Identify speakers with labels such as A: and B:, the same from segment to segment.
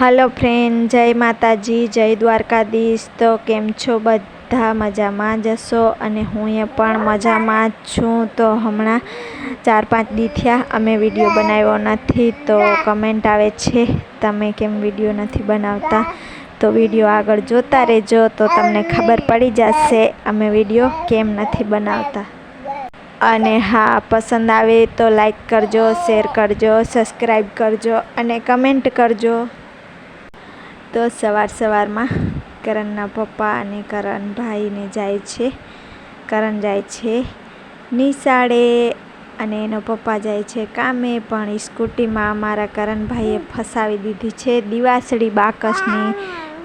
A: Hello friend જય માતાજી, જય દ્વારકાધીશ. તો કેમ છો બધા મજામાં? જશો અને હું એ પણ મજામાં જ છું. તો હમણાં ચાર પાંચ દી થયા અમે વીડિયો બનાવ્યો નથી. તો કમેન્ટ આવે છે, તમે કેમ વીડિયો નથી બનાવતા? તો વીડિયો આગળ જોતા રહેજો. તો તમને ખબર પડી જશે, અમે વીડિયો કેમ નથી બનાવતા? અને હા, પસંદ આવે તો લાઈક કરજો શેર કરજો સબસ્ક્રાઈબ કરજો અને કમેન્ટ કરજો. તો સવાર સવારમાં કરણના પપ્પા અને કરણભાઈને જાય છે. કરણ જાય છે નિશાળે અને એનો પપ્પા જાય છે કામે, પણ સ્કૂટીમાં અમારા કરણભાઈએ ફસાવી દીધી છે દિવાસળી બાકસની.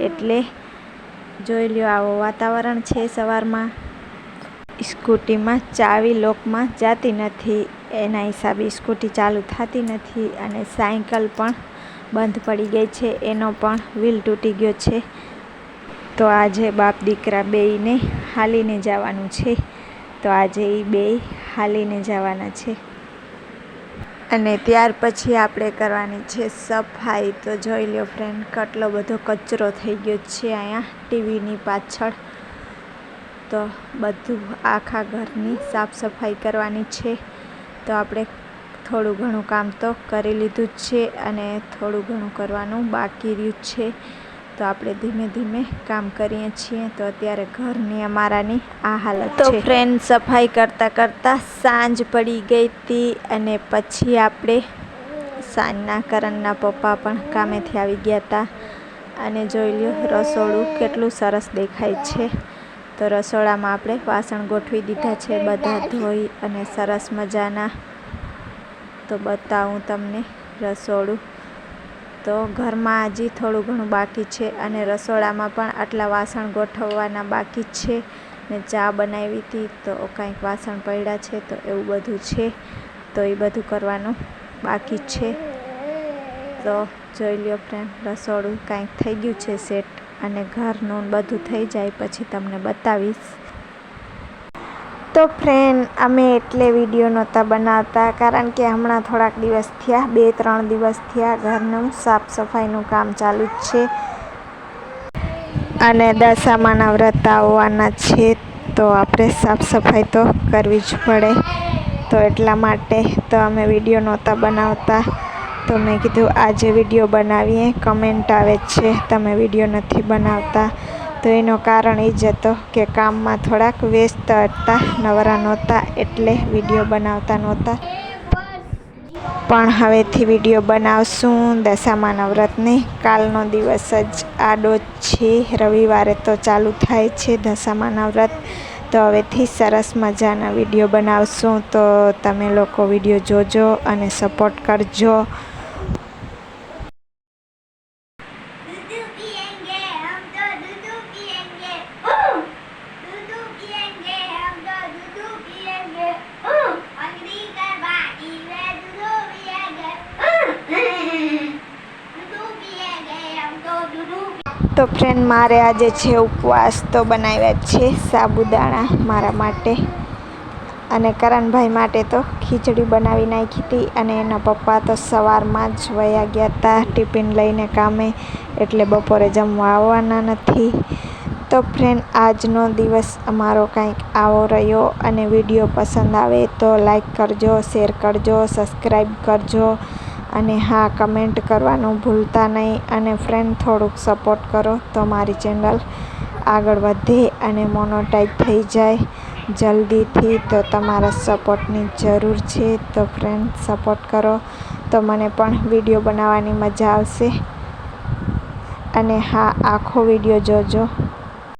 A: એટલે જોઈ લ્યો આવો વાતાવરણ છે સવારમાં. સ્કૂટીમાં ચાવી લોકમાં જાતી નથી. એના હિસાબે સ્કૂટી ચાલુ થતી નથી અને સાયકલ પણ બંધ પડી ગઈ છે, એનો પણ વ્હીલ તૂટી ગયો છે. તો આજે બાપ દીકરા બેયને હાલીને જવાનું છે. તો આજે એ બે હાલીને જવાના છે. અને ત્યાર પછી આપણે કરવાની છે સફાઈ. તો જોઈ લો ફ્રેન્ડ કેટલો બધો કચરો થઈ ગયો છે અહીંયા ટીવીની પાછળ. તો બધું આખા ઘરની સાફ સફાઈ કરવાની છે. તો આપણે થોડું ઘણું કામ તો કરી લીધું જ છે અને થોડું ઘણું કરવાનું બાકી રહ્યું છે. તો આપણે ધીમે ધીમે કામ કરીએ છીએ. તો અત્યારે ઘરની અમારાની આ હાલત તો ફ્રેન્ડ સફાઈ કરતાં કરતાં સાંજ પડી ગઈ હતી અને પછી આપણે સાંજના કરણના પપ્પા પણ કામેથી આવી ગયા હતા. અને જોઈ લ્યો રસોડું કેટલું સરસ દેખાય છે. તો રસોડામાં આપણે વાસણ ગોઠવી દીધા છે બધા ધોઈ અને સરસ મજાના તો બતાવું તમને રસોડું. તો ઘરમાં હજી થોડું ઘણું બાકી છે અને રસોડામાં પણ આટલા વાસણ ગોઠવવાના બાકી છે. ને ચા બનાવી હતી તો કાંઈક વાસણ પડ્યા છે તો એવું બધું છે. તો એ બધું કરવાનું બાકી છે. તો જોઈ લ્યો ફ્રેન્ડ રસોડું કાંઈક થઈ ગયું છે સેટ અને ઘરનું બધું થઈ જાય પછી તમને બતાવીશ. તો ફ્રેન્ડ અમે એટલે વીડિયો નહોતા બનાવતા, કારણ કે હમણાં થોડાક દિવસ થયા, બે, ત્રણ દિવસ થયા, ઘરનું સાફ સફાઈનું કામ ચાલુ જ છે. અને દશામાના વ્રત આવવાના છે, તો આપણે સાફ સફાઈ તો કરવી જ પડે. તો એટલા માટે તો અમે વીડિયો નહોતા બનાવતા. તો મેં કીધું, આજે વીડિયો બનાવીએ. કમેન્ટ આવે છે, તમે વીડિયો નથી બનાવતા. તો એનો કારણ એ જ હતો કે કામમાં થોડાક વ્યસ્ત હતા, નવરા નહોતા એટલે વીડિયો બનાવતા નહોતા. પણ હવેથી વીડિયો બનાવશું, દશામા વ્રતને કાલનો દિવસ જ આડો છે. રવિવારે તો ચાલુ થાય છે દશામા વ્રત તો હવેથી સરસ મજાના વીડિયો બનાવશું. તો તમે લોકો વીડિયો જોજો અને સપોર્ટ કરજો. તો ફ્રેન્ડ મારે આજે છે ઉપવાસ તો બનાવ્યા છે સાબુદાણા મારા માટે અને કરણભાઈ માટે તો ખીચડી બનાવી નાખી હતી અને એના પપ્પા તો સવારમાં જ વયા ગયા હતા ટિફિન લઈને કામે એટલે બપોરે જમવા આવવાના નથી. તો ફ્રેન્ડ આજનો દિવસ અમારો કંઈક આવો રહ્યો અને વીડિયો પસંદ આવે તો લાઈક કરજો શેર કરજો સબસ્ક્રાઈબ કરજો. અને હા, કમેન્ટ કરવાનું ભૂલતા નહીં. અને ફ્રેન્ડ થોડુંક સપોર્ટ કરો તો મારી ચેનલ આગળ વધે અને મોનોટાઈઝ થઈ જાય. જલ્દીથી તો તમારા સપોર્ટની જરૂર છે. તો ફ્રેન્ડ સપોર્ટ કરો. તો મને પણ વીડિયો બનાવવાની મજા આવશે. અને હા, આખો વીડિયો જોજો.